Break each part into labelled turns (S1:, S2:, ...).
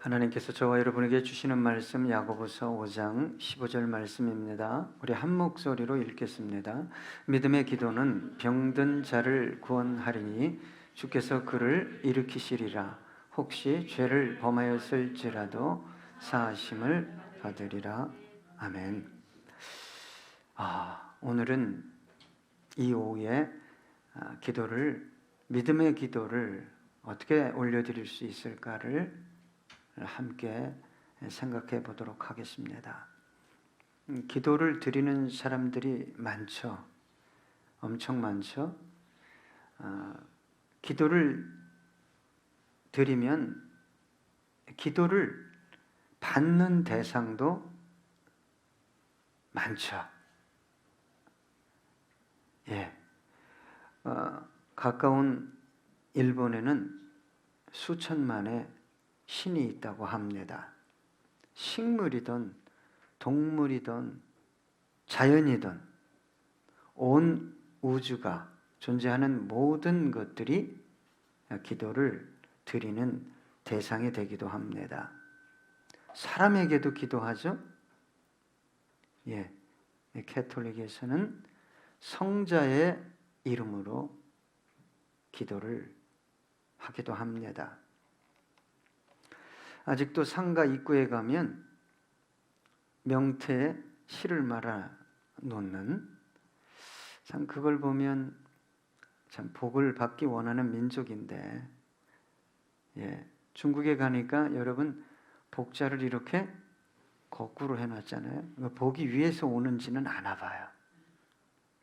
S1: 하나님께서 저와 여러분에게 주시는 말씀 야고보서 5장 15절 말씀입니다. 우리 한 목소리로 읽겠습니다. 믿음의 기도는 병든 자를 구원하리니 주께서 그를 일으키시리라. 혹시 죄를 범하였을지라도 사하심을 받으리라. 아멘. 아, 오늘은 이 오후에 아, 기도를 믿음의 기도를 어떻게 올려드릴 수 있을까를 함께 생각해 보도록 하겠습니다. 음, 기도를 드리는 사람들이 많죠. 엄청 많죠. 어, 기도를 드리면 기도를 받는 대상도 많죠. 예. 어, 가까운 일본에는 수천만의 신이 있다고 합니다. 식물이든 동물이든 자연이든 온 우주가 존재하는 모든 것들이 기도를 드리는 대상이 되기도 합니다. 사람에게도 기도하죠? 예. 캐톨릭에서는 성자의 이름으로 기도를 하기도 합니다. 아직도 상가 입구에 가면 명태에 실을 말아 놓는 참 그걸 보면 참 복을 받기 원하는 민족인데 예, 중국에 가니까 여러분 복자를 이렇게 거꾸로 해놨잖아요. 그 복이 위에서 오는지는 아나 봐요.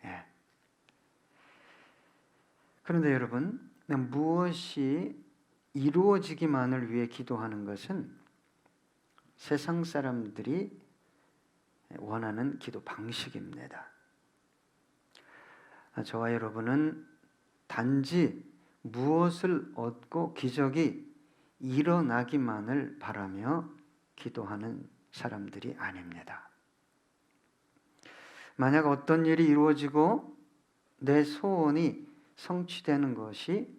S1: 예. 그런데 여러분 무엇이 이루어지기만을 위해 기도하는 것은 세상 사람들이 원하는 기도 방식입니다. 저와 여러분은 단지 무엇을 얻고 기적이 일어나기만을 바라며 기도하는 사람들이 아닙니다. 만약 어떤 일이 이루어지고 내 소원이 성취되는 것이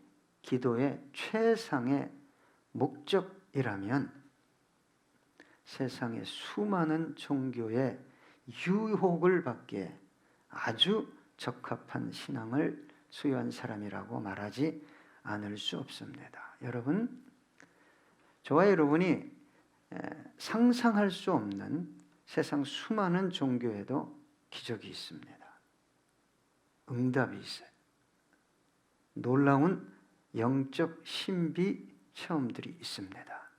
S1: 기도의 최상의 목적이라면 세상의 수많은 종교의 유혹을 받기에 아주 적합한 신앙을 수여한 사람이라고 말하지 않을 수 없습니다. 여러분, 저와 여러분이 상상할 수 없는 세상 수많은 종교에도 기적이 있습니다. 응답이 있어요. 놀라운 영적 신비 체험들이 있습니다.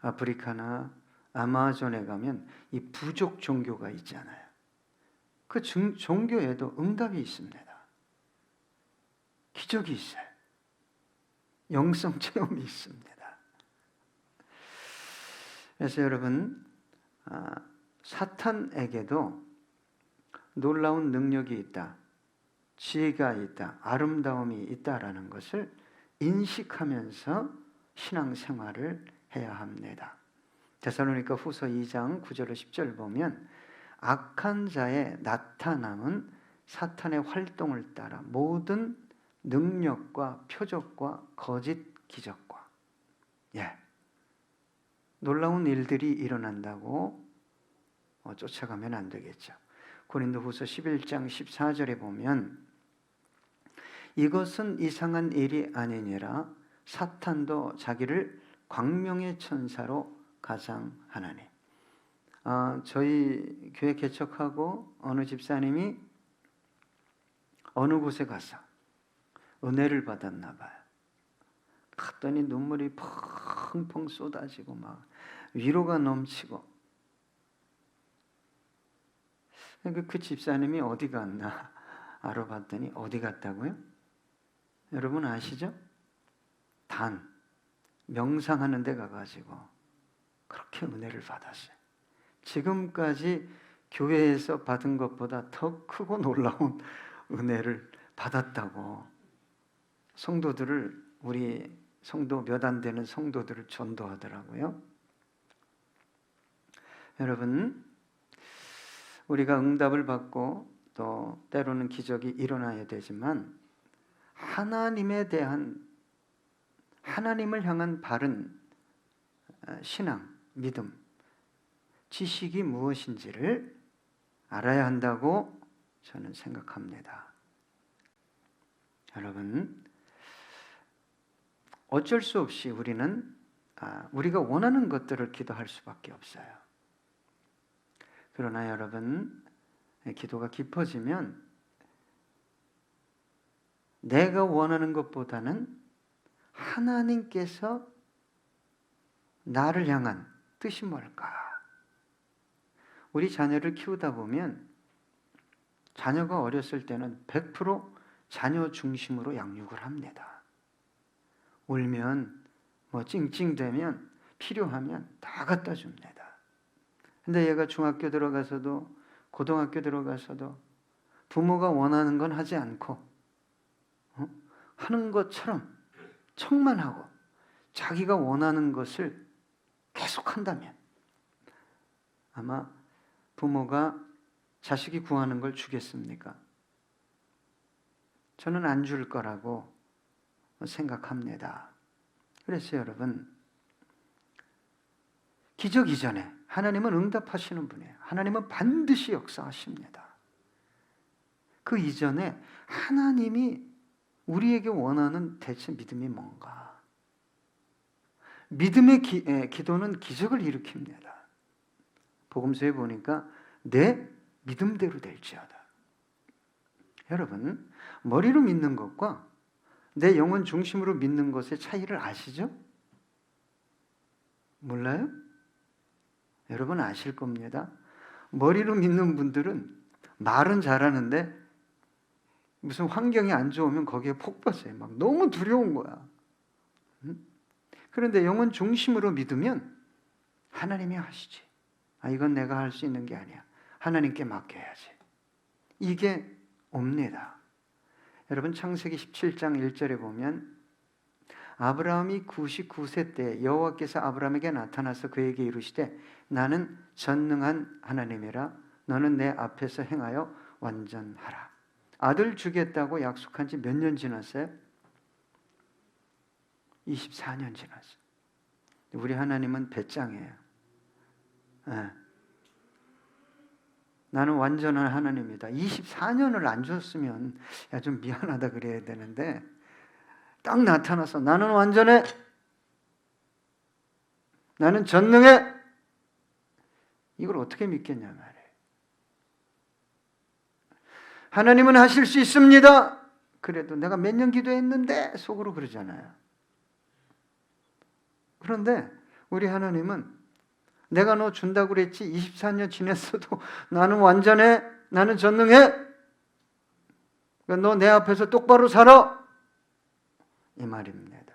S1: 아프리카나 아마존에 가면 이 부족 종교가 있잖아요. 그 종교에도 응답이 있습니다. 기적이 있어요. 영성 체험이 있습니다. 그래서 여러분, 아, 사탄에게도 놀라운 능력이 있다. 지혜가 있다, 아름다움이 있다라는 것을 인식하면서 신앙생활을 해야 합니다. 데살로니가 후서 2장 9절 10절 보면 악한 자의 나타남은 사탄의 활동을 따라 모든 능력과 표적과 거짓 기적과 예. 놀라운 일들이 일어난다고 어, 쫓아가면 안 되겠죠. 고린도후서 11장 14절에 보면 이것은 이상한 일이 아니니라 사탄도 자기를 광명의 천사로 가상하나니. 아, 저희 교회 개척하고 어느 집사님이 어느 곳에 가서 은혜를 받았나 봐요. 갔더니 눈물이 펑펑 쏟아지고 막 위로가 넘치고 그, 그 집사님이 어디 갔나 알아봤더니 어디 갔다고요? 여러분 아시죠? 단 명상하는 데 가가지고 그렇게 은혜를 받았어요. 지금까지 교회에서 받은 것보다 더 크고 놀라운 은혜를 받았다고 성도들을 우리 성도 몇 안 되는 성도들을 전도하더라고요. 여러분 우리가 응답을 받고 또 때로는 기적이 일어나야 되지만 하나님에 대한 하나님을 향한 바른 어, 신앙, 믿음, 지식이 무엇인지를 알아야 한다고 저는 생각합니다. 여러분, 어쩔 수 없이 우리는 아, 우리가 원하는 것들을 기도할 수밖에 없어요. 그러나 여러분, 기도가 깊어지면 내가 원하는 것보다는 하나님께서 나를 향한 뜻이 뭘까? 우리 자녀를 키우다 보면 자녀가 어렸을 때는 100% 자녀 중심으로 양육을 합니다. 울면 뭐 찡찡대면 필요하면 다 갖다 줍니다. 근데 얘가 중학교 들어가서도 고등학교 들어가서도 부모가 원하는 건 하지 않고 어? 하는 것처럼 척만 하고 자기가 원하는 것을 계속 한다면 아마 부모가 자식이 구하는 걸 주겠습니까? 저는 안 줄 거라고 생각합니다. 그래서 여러분, 기적 이전에 하나님은 응답하시는 분이에요. 하나님은 반드시 역사하십니다. 그 이전에 하나님이 우리에게 원하는 대체 믿음이 뭔가? 믿음의 기, 에, 기도는 기적을 일으킵니다. 복음서에 보니까 내 믿음대로 될지어다. 여러분, 머리로 믿는 것과 내 영혼 중심으로 믿는 것의 차이를 아시죠? 몰라요? 여러분 아실 겁니다. 머리로 믿는 분들은 말은 잘하는데 무슨 환경이 안 좋으면 거기에 폭 빠져요. 막 너무 두려운 거야. 그런데 영혼 중심으로 믿으면 하나님이 하시지. 아, 이건 내가 할 수 있는 게 아니야. 하나님께 맡겨야지. 이게 옵니다. 여러분 창세기 17장 1절에 보면 아브라함이 99세 때 여호와께서 아브라함에게 나타나서 그에게 이르시되 나는 전능한 하나님이라 너는 내 앞에서 행하여 완전하라. 아들 주겠다고 약속한 지 몇 년 지났어요? 24년 지났어요. 우리 하나님은 배짱이에요. 네. 나는 완전한 하나님이다. 24년을 안 줬으면 야 좀 미안하다 그래야 되는데 딱 나타나서 나는 완전해. 나는 전능해. 이걸 어떻게 믿겠냐 말이에요. 하나님은 하실 수 있습니다. 그래도 내가 몇 년 기도했는데 속으로 그러잖아요. 그런데 우리 하나님은 내가 너 준다고 그랬지 24년 지냈어도 나는 완전해. 나는 전능해. 그러니까 너내 앞에서 똑바로 살아. 이 말입니다.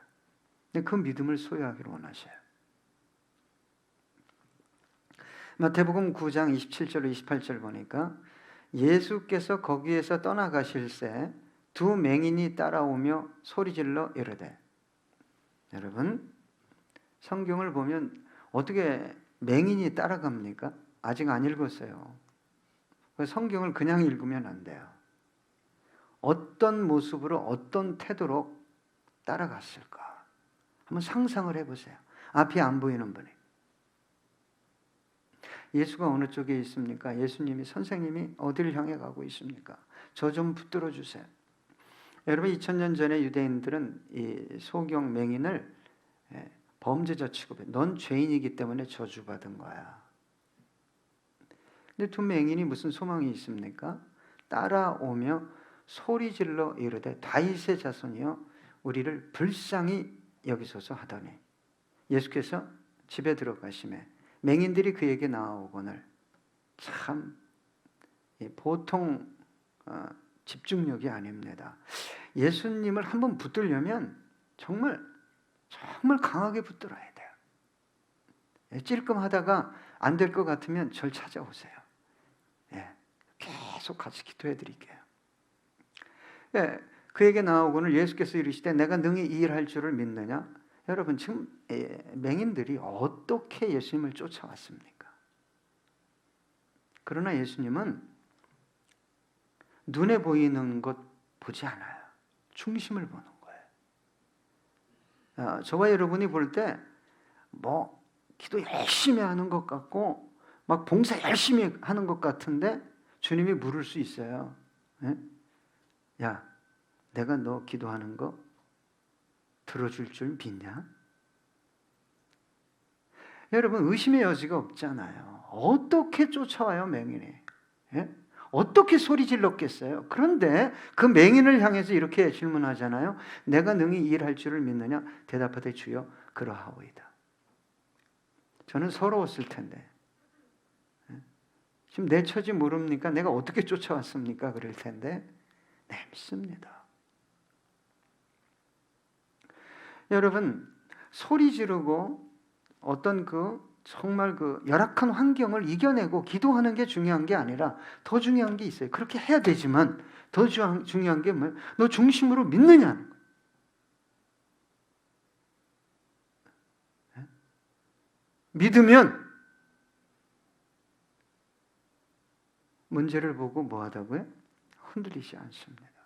S1: 그 믿음을 소유하기를 원하셔요. 마태복음 9장 27절 28절 보니까 예수께서 거기에서 떠나가실새 두 맹인이 따라오며 소리질러 이르되 여러분 성경을 보면 어떻게 맹인이 따라갑니까? 아직 안 읽었어요. 성경을 그냥 읽으면 안 돼요. 어떤 모습으로 어떤 태도로 따라갔을까? 한번 상상을 해보세요. 앞이 안 보이는 분이. 예수가 어느 쪽에 있습니까? 예수님이 선생님이 어디를 향해 가고 있습니까? 저 좀 붙들어 주세요. 여러분 2000년 전에 유대인들은 이 소경 맹인을 예, 범죄자 취급해. 넌 죄인이기 때문에 저주받은 거야. 근데 두 맹인이 무슨 소망이 있습니까? 따라오며 소리 질러 이르되 다윗의 자손이여 우리를 불쌍히 여기소서 하더니 예수께서 집에 들어가심에 맹인들이 그에게 나오거늘 참 보통 어, 집중력이 아닙니다. 예수님을 한번 붙들려면 정말 정말 강하게 붙들어야 돼요. 예, 찔끔하다가 안 될 것 같으면 절 찾아오세요. 예, 계속 같이 기도해 드릴게요. 예, 그에게 나오고는 예수께서 이르시되 내가 능히 이 일할 줄을 믿느냐? 여러분 지금 예, 맹인들이 어떻게 예수님을 쫓아왔습니까? 그러나 예수님은 눈에 보이는 것 보지 않아요. 중심을 보는 거예요. 어, 저와 여러분이 볼 때 뭐 기도 열심히 하는 것 같고 막 봉사 열심히 하는 것 같은데 주님이 물을 수 있어요. 예? 야, 내가 너 기도하는 거 들어줄 줄 믿냐? 여러분 의심의 여지가 없잖아요. 어떻게 쫓아와요 맹인이? 예? 어떻게 소리 질렀겠어요? 그런데 그 맹인을 향해서 이렇게 질문하잖아요. 내가 능히 일할 줄을 믿느냐? 대답하되 주여 그러하오이다. 저는 서러웠을 텐데. 예? 지금 내 처지 모릅니까? 내가 어떻게 쫓아왔습니까? 그럴 텐데. 네, 믿습니다. 여러분, 소리 지르고 어떤 그 정말 그 열악한 환경을 이겨내고 기도하는 게 중요한 게 아니라 더 중요한 게 있어요. 그렇게 해야 되지만 더 중요한 게 뭐예요? 너 중심으로 거예요. 예? 믿으면 문제를 보고 뭐 하다고요? 흔들리지 않습니다.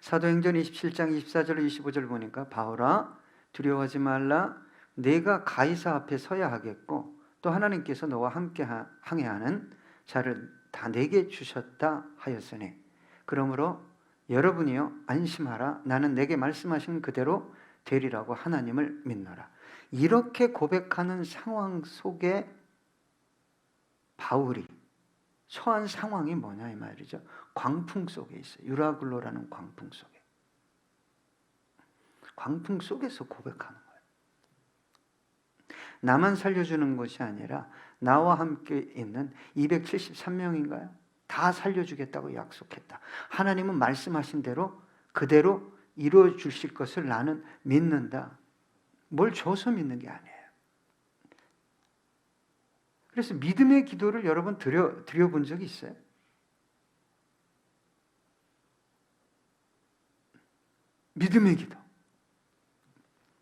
S1: 사도행전 27장 24절 25절 보니까 바울아 두려워하지 말라. 내가 가이사 앞에 서야 하겠고 또 하나님께서 너와 함께 항해하는 자를 다 내게 주셨다 하였으니. 그러므로 여러분이요 안심하라. 나는 내게 말씀하신 그대로 되리라고 하나님을 믿노라. 이렇게 고백하는 상황 속에 바울이 처한 상황이 뭐냐 이 말이죠. 광풍 속에 있어요. 유라굴로라는 광풍 속에. 광풍 속에서 고백하는 거예요. 나만 살려주는 것이 아니라 나와 함께 있는 273명인가요? 다 살려주겠다고 약속했다. 하나님은 말씀하신 대로 그대로 이루어 주실 것을 나는 믿는다. 뭘 줘서 믿는 게 아니에요. 그래서 믿음의 기도를 여러분 드려, 드려본 적이 있어요? 믿음의 기도.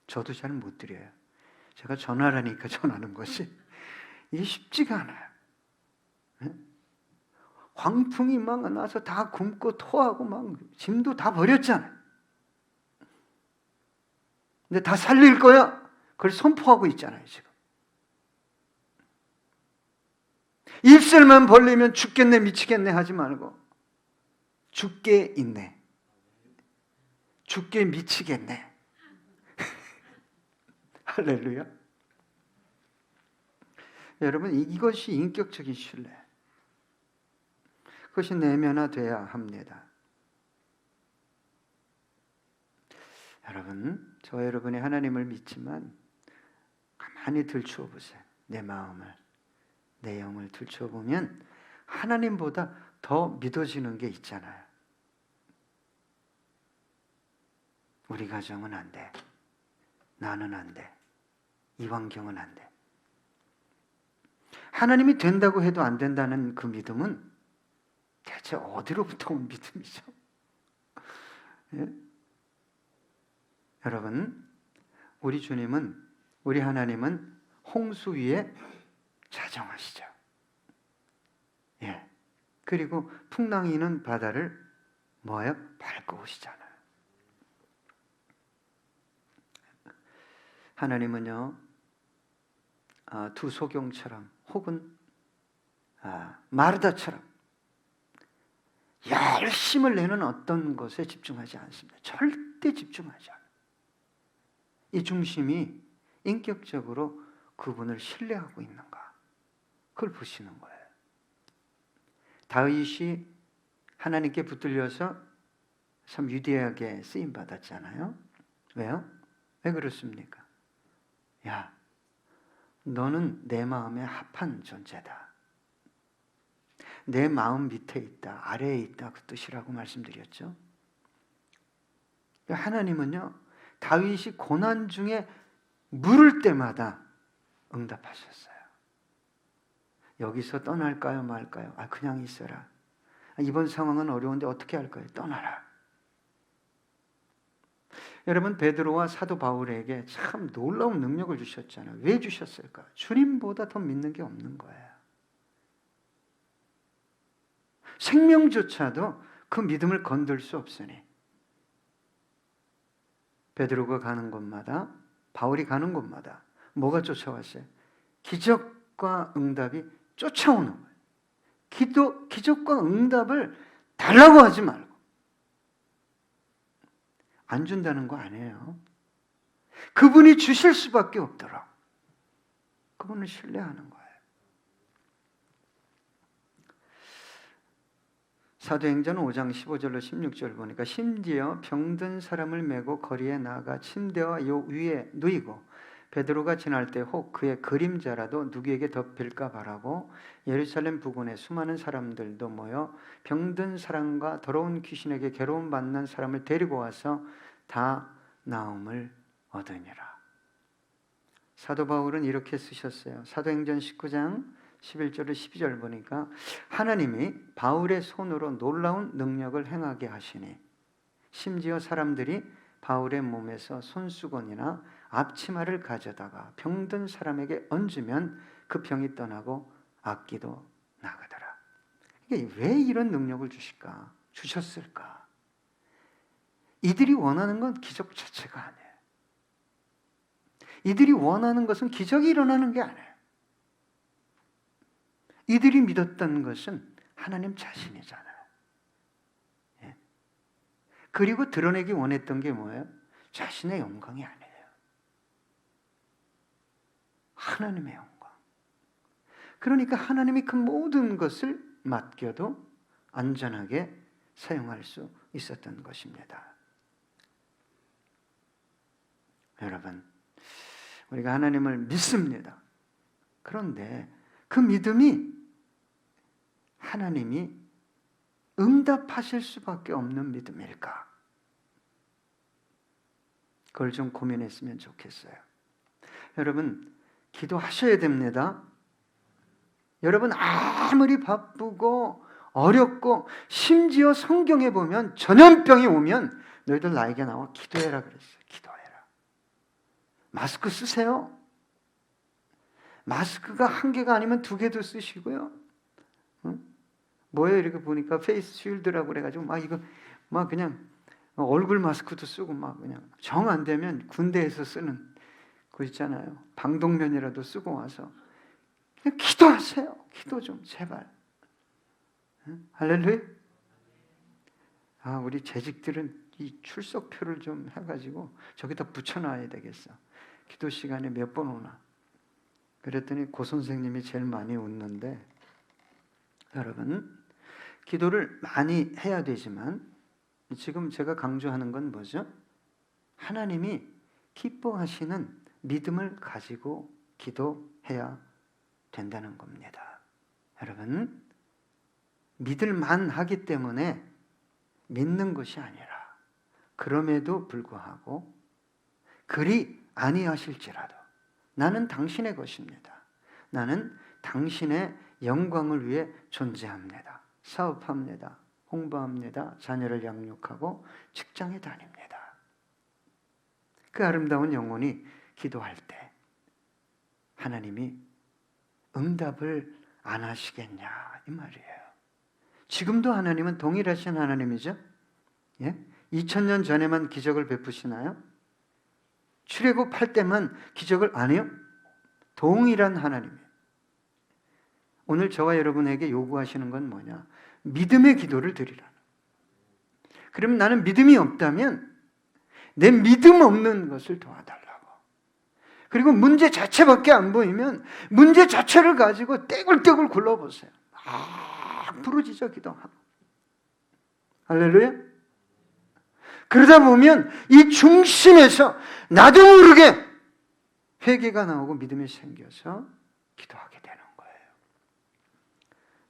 S1: 저도 잘 못 드려요. 제가 전화라니까 전하는 것이. 이게 쉽지가 않아요. 네? 광풍이 막 나서 다 굶고 토하고 막 짐도 다 버렸잖아요. 근데 다 살릴 거야. 그걸 선포하고 있잖아요, 지금. 입술만 벌리면 죽겠네 미치겠네 하지 말고 죽게 있네. 죽게 미치겠네. 할렐루야. 여러분 이것이 인격적인 신뢰. 그것이 내면화돼야 합니다. 여러분, 저 여러분이 하나님을 믿지만 가만히 들추어 보세요. 내 마음을. 내용을 들춰보면 하나님보다 더 믿어지는 게 있잖아요. 우리 가정은 안 돼. 나는 안 돼. 이 환경은 안 돼. 하나님이 된다고 해도 안 된다는 그 믿음은 대체 어디로부터 온 믿음이죠? 예? 여러분, 우리 주님은, 우리 하나님은 홍수 위에 자정하시죠. 예. 그리고 풍랑이는 바다를 뭐예요? 밟고 오시잖아요. 하나님은요, 아, 두 소경처럼 혹은 아, 마르다처럼 열심을 내는 어떤 것에 집중하지 않습니다. 절대 집중하지 않아요. 이 중심이 인격적으로 그분을 신뢰하고 있는가? 그걸 보시는 거예요. 다윗이 하나님께 붙들려서 참 위대하게 쓰임 받았잖아요. 왜요? 왜 그렇습니까? 야, 너는 내 마음에 합한 존재다. 내 마음 밑에 있다, 아래에 있다 그 뜻이라고 말씀드렸죠. 하나님은요, 다윗이 고난 중에 물을 때마다 응답하셨어요. 여기서 떠날까요, 말까요? 아, 그냥 있어라. 이번 상황은 어려운데 어떻게 할까요? 떠나라. 여러분 베드로와 사도 바울에게 참 놀라운 능력을 주셨잖아요. 왜 주셨을까? 주님보다 더 믿는 게 없는 거예요. 생명조차도 그 믿음을 건들 수 없으니 베드로가 가는 곳마다 바울이 가는 곳마다 뭐가 쫓아왔어요? 기적과 응답이 쫓아오는 거예요. 기도, 기적과 응답을 달라고 하지 말고 안 준다는 거 아니에요. 그분이 주실 수밖에 없더라. 그분을 신뢰하는 거예요. 사도행전 5장 15절로 16절 보니까 심지어 병든 사람을 메고 거리에 나가 침대와 요 위에 누이고 베드로가 지날 때 혹 그의 그림자라도 누구에게 덮일까 바라고 예루살렘 부근에 수많은 사람들도 모여 병든 사람과 더러운 귀신에게 괴로움 받는 사람을 데리고 와서 다 나음을 얻으니라. 사도 바울은 이렇게 쓰셨어요. 사도행전 19장 11절을 12절 보니까 하나님이 바울의 손으로 놀라운 능력을 행하게 하시니 심지어 사람들이 바울의 몸에서 손수건이나 앞치마를 가져다가 병든 사람에게 얹으면 그 병이 떠나고 악기도 나가더라. 이게 왜 이런 능력을 주실까? 주셨을까? 이들이 원하는 건 기적 자체가 아니에요. 이들이 원하는 것은 기적이 일어나는 게 아니에요. 이들이 믿었던 것은 하나님 자신이잖아요. 예. 그리고 드러내기 원했던 게 뭐예요? 자신의 영광이 아니에요. 하나님의 영광. 그러니까 하나님이 그 모든 것을 맡겨도 안전하게 사용할 수 있었던 것입니다. 여러분, 우리가 하나님을 믿습니다. 그런데 그 믿음이 하나님이 응답하실 수밖에 없는 믿음일까? 그걸 좀 고민했으면 좋겠어요. 여러분, 기도하셔야 됩니다. 여러분, 아무리 바쁘고 어렵고 심지어 성경에 보면 전염병이 오면 너희들 나에게 나와 기도해라 그랬어요. 기도해라. 마스크 쓰세요. 마스크가 한 개가 아니면 두 개도 쓰시고요. 응? 뭐예요? 이렇게 보니까 페이스 쉴드라고 그래가지고 막 이거 막 그냥 얼굴 마스크도 쓰고 막 그냥 정 안 되면 군대에서 쓰는 그 있잖아요. 방독면이라도 쓰고 와서 기도하세요. 기도 좀 제발. 응? 할렐루야. 아 우리 재직들은 이 출석표를 좀 해가지고 저기다 붙여놔야 되겠어. 기도 시간에 몇 번 오나. 그랬더니 고 선생님이 제일 많이 웃는데 여러분 기도를 많이 해야 되지만 지금 제가 강조하는 건 뭐죠? 하나님이 기뻐하시는 믿음을 가지고 기도해야 된다는 겁니다. 여러분 믿을 만 하기 때문에 믿는 것이 아니라 그럼에도 불구하고 그리 아니하실지라도 나는 당신의 것입니다. 나는 당신의 영광을 위해 존재합니다. 사업합니다. 홍보합니다. 자녀를 양육하고 직장에 다닙니다. 그 아름다운 영혼이 기도할 때 하나님이 응답을 안 하시겠냐 이 말이에요. 지금도 하나님은 동일하신 하나님이죠. 예? 2000년 전에만 기적을 베푸시나요? 출애굽할 때만 기적을 안 해요? 동일한 하나님이에요. 오늘 저와 여러분에게 요구하시는 건 뭐냐? 믿음의 기도를 드리라. 그러면 나는 믿음이 없다면 내 믿음 없는 것을 도와달라고. 그리고 문제 자체밖에 안 보이면 문제 자체를 가지고 떼굴떼굴 굴러보세요. 아, 부르짖어 기도하고. 할렐루야? 그러다 보면 이 중심에서 나도 모르게 회개가 나오고 믿음이 생겨서 기도하게 되는 거예요.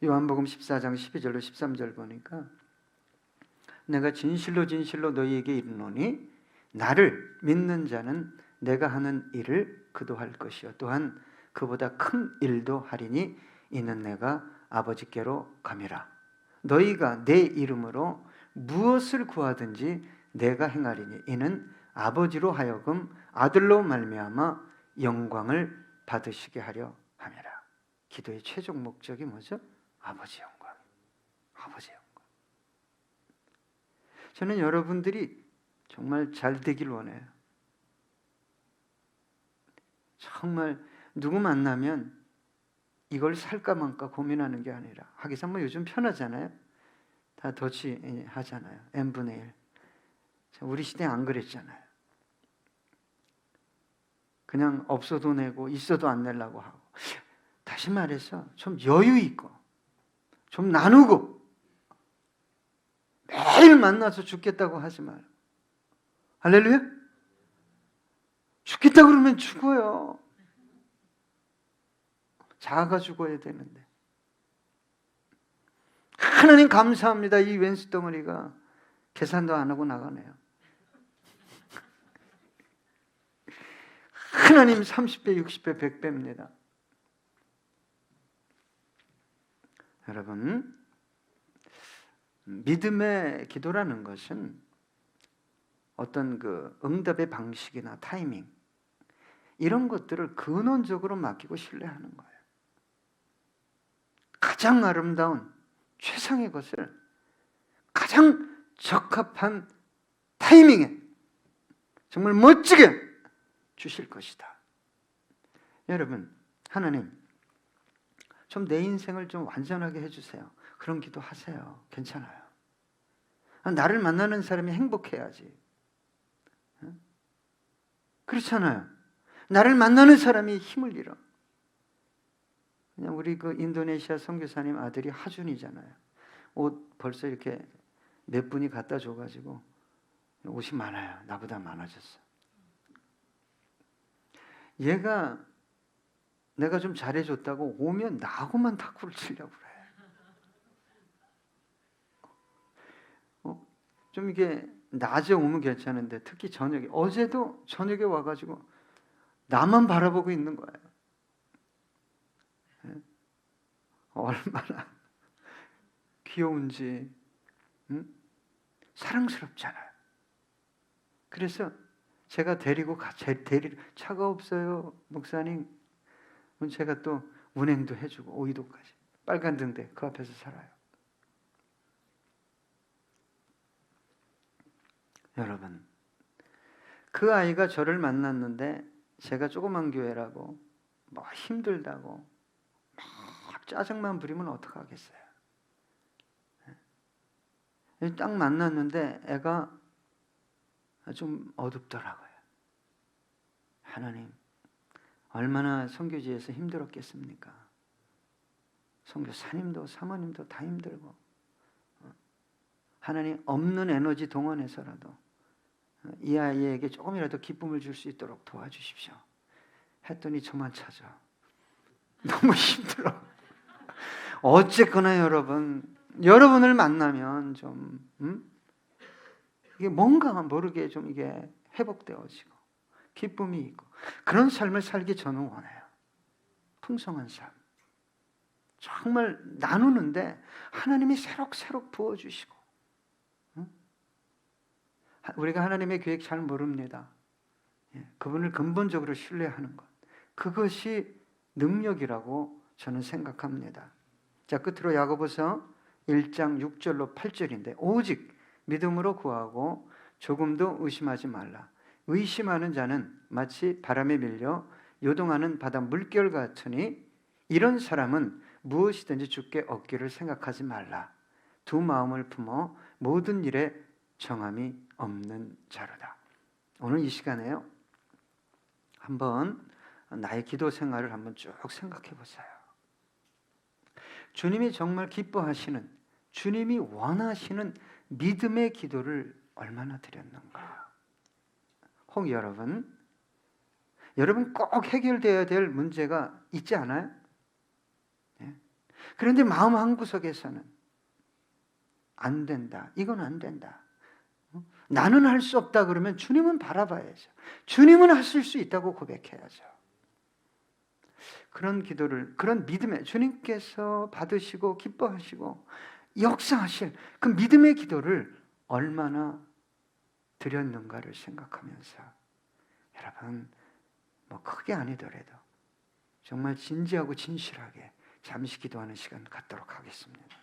S1: 요한복음 14장 12절로 13절 보니까 내가 진실로 진실로 너희에게 이르노니 나를 믿는 자는 내가 하는 일을 그도 할 것이요 또한 그보다 큰 일도 하리니 이는 내가 아버지께로 감이라 너희가 내 이름으로 무엇을 구하든지 내가 행하리니 이는 아버지로 하여금 아들로 말미암아 영광을 받으시게 하려 함이라. 기도의 최종 목적이 뭐죠? 아버지 영광. 아버지 영광. 저는 여러분들이 정말 잘 되길 원해요. 정말 누구 만나면 이걸 살까 말까 고민하는 게 아니라 하기사 뭐 요즘 편하잖아요. 다 더치 하잖아요. n분의 1. 우리 시대 안 그랬잖아요. 그냥 없어도 내고 있어도 안 내려고 하고. 다시 말해서 좀 여유 있고 좀 나누고 매일 만나서 죽겠다고 하지 말. 할렐루야? 죽겠다 그러면 죽어요. 자아가 죽어야 되는데. 하나님 감사합니다. 이 왼수 덩어리가 계산도 안 하고 나가네요. 하나님 30배, 60배, 100배입니다. 여러분, 믿음의 기도라는 것은 어떤 그 응답의 방식이나 타이밍 이런 것들을 근원적으로 맡기고 신뢰하는 거예요. 가장 아름다운 최상의 것을 가장 적합한 타이밍에 정말 멋지게 주실 것이다. 여러분, 하나님, 좀 내 인생을 좀 완전하게 해주세요. 그런 기도 하세요. 괜찮아요. 나를 만나는 사람이 행복해야지. 그렇잖아요. 나를 만나는 사람이 힘을 잃어. 그냥 우리 그 인도네시아 선교사님 아들이 하준이잖아요. 옷 벌써 이렇게 몇 분이 갖다 줘가지고 옷이 많아요. 나보다 많아졌어. 얘가 내가 좀 잘해줬다고 오면 나하고만 탁구를 치려고 그래. 어? 좀 이게 낮에 오면 괜찮은데 특히 저녁에 어제도 저녁에 와가지고 나만 바라보고 있는 거예요. 예? 얼마나 귀여운지 응? 사랑스럽잖아요. 그래서 제가 데리고 가, 제 데리 차가 없어요, 목사님. 제가 또 운행도 해주고 오이도까지 빨간 등대 그 앞에서 살아요. 여러분, 그 아이가 저를 만났는데 제가 조그만 교회라고 뭐 힘들다고 막 짜증만 부리면 어떡하겠어요. 예? 딱 만났는데 애가 좀 어둡더라고요. 하나님, 얼마나 선교지에서 힘들었겠습니까? 선교사님도 사모님도 다 힘들고 어? 하나님 없는 에너지 동원해서라도 어, 이 아이에게 조금이라도 기쁨을 줄 수 있도록 도와주십시오. 했더니 저만 찾아. 너무 힘들어. 어쨌거나 여러분, 여러분을 만나면 좀 음? 이게 뭔가 모르게 좀 이게 회복되어지고 기쁨이 있고 그런 삶을 살기 저는 원해요. 풍성한 삶. 정말 나누는데 하나님이 새록새록 부어주시고 우리가 하나님의 계획 잘 모릅니다. 예, 그분을 근본적으로 신뢰하는 것. 그것이 능력이라고 저는 생각합니다. 자, 끝으로 야고보서 1장 6절로 8절인데 오직 믿음으로 구하고 조금도 의심하지 말라. 의심하는 자는 마치 바람에 밀려 요동하는 바다 물결 같으니 이런 사람은 무엇이든지 죽게 얻기를 생각하지 말라. 두 마음을 품어 모든 일에 정함이 없는 자로다. 오늘 이 시간에요. 한번 나의 기도 생활을 한번 쭉 생각해 보세요. 주님이 정말 기뻐하시는 주님이 원하시는 믿음의 기도를 얼마나 드렸는가? 혹 여러분, 여러분 꼭 해결되어야 될 문제가 있지 않아요? 예? 그런데 마음 한 구석에서는 안 된다. 이건 안 된다. 어? 나는 할 수 없다 그러면 주님은 바라봐야죠. 주님은 하실 수 있다고 고백해야죠. 그런 기도를, 그런 믿음에 주님께서 받으시고 기뻐하시고 역사하실 그 믿음의 기도를 얼마나 드렸는가를 생각하면서 여러분 뭐 크게 아니더라도 정말 진지하고 진실하게 잠시 기도하는 시간 갖도록 하겠습니다.